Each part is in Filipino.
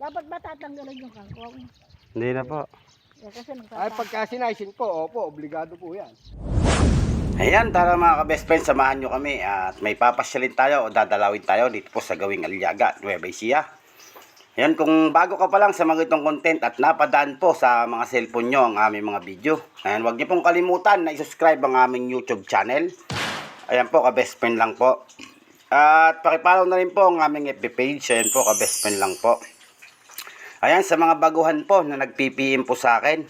Dapat ba tatanggalin yung kangkong? Hindi na po. Eh, kasi Ay, pagka sinaisin po, opo, obligado po yan. Ayan, tara mga ka-best friend, samahan nyo kami at may papasyalin tayo o dadalawin tayo dito po sa gawing Aliaga, Nueva Ecija. Ayan, kung bago ka pa lang sa mga itong content at napadaan po sa mga cellphone nyo ang aming mga video. Ayan, huwag nyo pong kalimutan na i-subscribe ang aming YouTube channel. Ayan po, ka-best friend lang po. At pakipollow na rin po ang aming FB page. Ayan po, ka-best friend lang po. Ayan, sa mga baguhan po na nag-PPM po sa akin,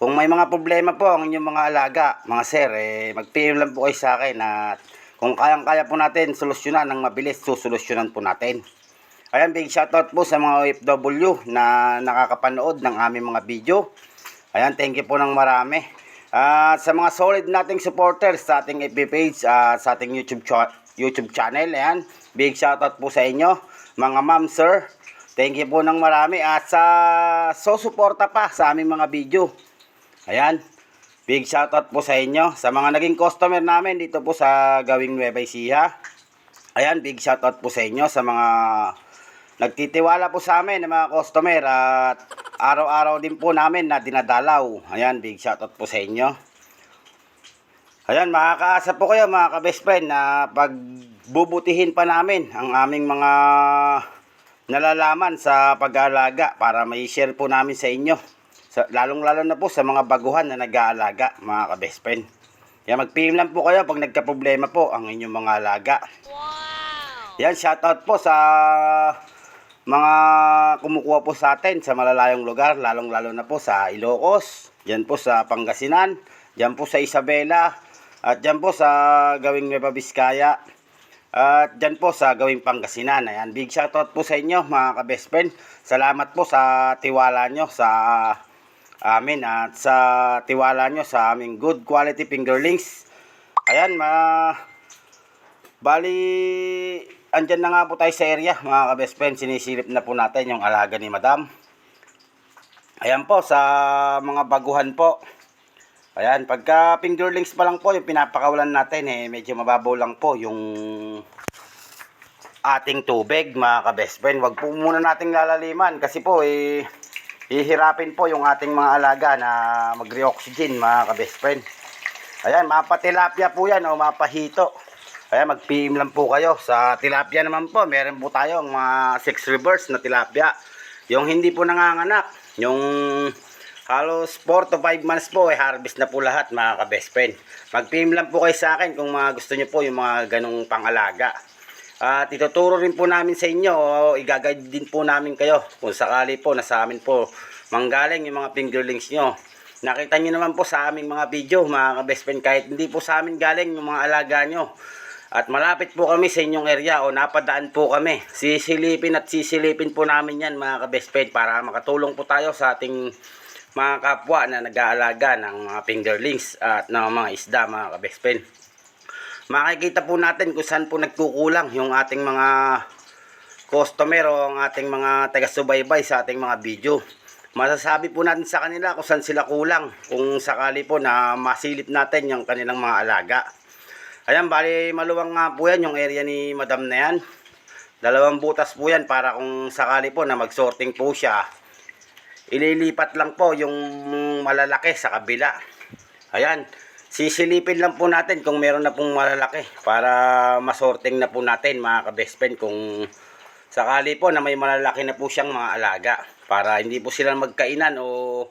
kung may mga problema po ang inyong mga alaga, mga sir, eh, mag-PM lang po kayo sa akin at kung kayang-kaya po natin solusyonan ng mabilis, susolusyonan po natin. Ayan, big shoutout po sa mga OFW na nakakapanood ng aming mga video. Ayan, thank you po ng marami. At sa mga solid nating supporters sa ating FB page, at sa ating YouTube, cha- YouTube channel, ayan, big shoutout po sa inyo, mga ma'am, sir. Thank you po ng marami at sa so suporta pa sa aming mga video. Ayan. Big shoutout po sa inyo sa mga naging customer namin dito po sa Gawing Nueva Ecija. Ayan, big shoutout po sa inyo sa mga nagtitiwala po sa amin ng mga customer at araw-araw din po namin na dinadalaw. Ayan, big shoutout po sa inyo. Ayan, makakaasa po kayo mga ka-best friend na pagbubutihin pa namin ang aming mga nalalaman sa pag-aalaga para may share po namin sa inyo. Sa, lalong-lalo na po sa mga baguhan na nag-aalaga, mga ka-best friend. Kaya mag-PM lang po kayo pag nagka-problema po ang inyong mga alaga. Yan, shoutout po sa mga kumukuha po sa atin sa malalayong lugar, lalong-lalo na po sa Ilocos, diyan po sa Pangasinan, diyan po sa Isabela, at diyan po sa gawing Nueva Vizcaya, at diyan po sa gawing Pangasinan. Ayan, big shoutout po sa inyo mga ka-best friend. Salamat po sa tiwala nyo sa amin at sa tiwala nyo sa aming good quality fingerlings. Ayan, ma Bali, andyan na nga po tayo sa area, mga ka-best friend. Sinisilip na po natin yung alaga ni Madam. Ayan po, sa mga baguhan po. Ayan, pagka fingerlings pa lang po, yung pinapakawalan natin, eh, medyo mababaw lang po yung ating tubig, mga ka-best friend. Huwag po muna nating lalaliman kasi po, eh, hihirapin po yung ating mga alaga na magre-oxygen, mga ka-best friend. Ayan, mapatilapia po yan o mapahito. Ayan, mag-PM lang po kayo. Sa tilapia naman po, meron po tayong mga 6 reverse na tilapia. Yung hindi po nanganganak, yung halos 4 to 5 months po, eh, harvest na po lahat mga ka-best friend. Mag-PM lang po kayo sa akin kung mga gusto nyo po yung mga ganong pangalaga. At ituturo rin po namin sa inyo, o igagayad din po namin kayo kung sakali po na sa amin po manggaling yung mga fingerlings nyo. Nakita nyo naman po sa aming mga video, mga ka-best friend, kahit hindi po sa amin galing yung mga alaga nyo. At malapit po kami sa inyong area o napadaan po kami. Sisilipin at sisilipin po namin yan mga ka-best friend para makatulong po tayo sa ating mga kapwa na nag-aalaga ng mga fingerlings at ng mga isda mga ka-best friend. Makikita po natin kung saan po nagkukulang yung ating mga customer o ang ating mga taga-subaybay sa ating mga video. Masasabi po natin sa kanila kung saan sila kulang kung sakali po na masilip natin yung kanilang mga alaga. Ayan, bali maluwang nga po yan yung area ni madam na yan. Dalawang butas po yan para kung sakali po na mag-sorting po siya. Ililipat lang po yung malalaki sa kabila. Ayan, sisilipin lang po natin kung meron na pong malalaki para masorting na po natin mga ka-best friend kung sakali po na may malalaki na po siyang mga alaga para hindi po sila magkainan o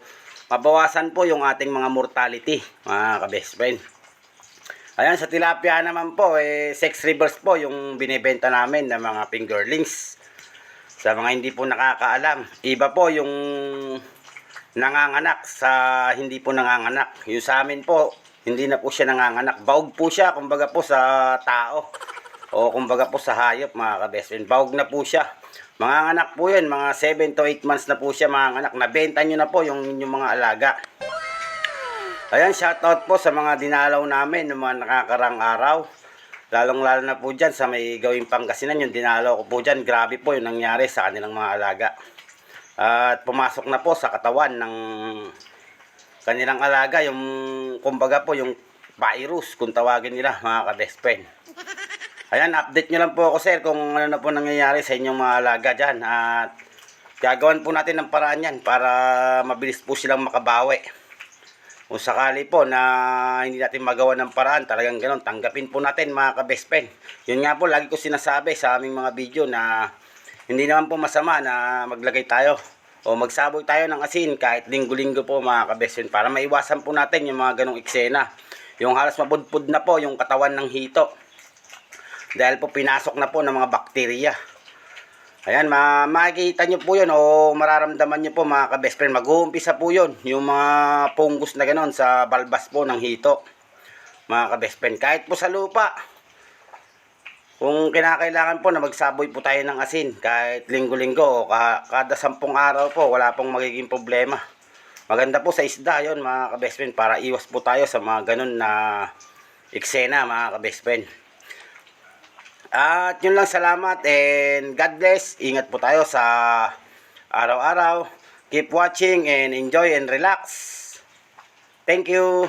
mabawasan po yung ating mga mortality mga ka-best friend. Ayan, sa tilapia naman po, eh, sex reverse po yung binibenta namin ng mga fingerlings. Sa mga hindi po nakakaalam, iba po yung nanganganak sa hindi po nanganganak. Yung sa amin po, hindi na po siya nanganganak. Baog po siya, kumbaga po sa tao. O kumbaga po sa hayop, mga ka-best friend. Baog na po siya. Mga anak po yun, mga 7 to 8 months na po siya mga anak. Nabenta nyo na po yung inyong mga alaga. Ayan, shoutout po sa mga dinalaw namin ng mga nakakarang araw. Lalong lalo na po dyan sa may gawing Pangasinan, yung dinalaw ko po dyan, grabe po yung nangyari sa kanilang mga alaga. At pumasok na po sa katawan ng kanilang alaga, yung kumbaga po yung virus, kung tawagin nila mga ka-best. Ayan, update nyo lang po ako sir kung ano na po nangyayari sa inyong mga alaga dyan. At gagawan po natin ng paraan yan para mabilis po silang makabawi. Kung sakali po na hindi natin magawa ng paraan, talagang ganun, tanggapin po natin mga ka-best friend. Yun nga po, lagi ko sinasabi sa aming mga video na hindi naman po masama na maglagay tayo o magsaboy tayo ng asin kahit linggo-linggo po mga ka-best friend para maiwasan po natin yung mga ganong eksena. Yung halos mabudpud na po yung katawan ng hito. Dahil po pinasok na po ng mga bakterya. Ayan, ma makikita nyo po yun o mararamdaman nyo po mga ka-best friend. Mag-uumpisa po yun, yung mga fungus na ganon sa balbas po ng hito. Mga ka-best friend. Kahit po sa lupa, kung kinakailangan po na magsaboy po tayo ng asin, kahit linggo-linggo o ka- kada sampung araw po, wala pong magiging problema. Maganda po sa isda yon mga ka-best friend para iwas po tayo sa mga ganon na eksena mga ka-best friend. At yun lang salamat and God bless. Ingat po tayo sa araw-araw. Keep watching and enjoy and relax. Thank you.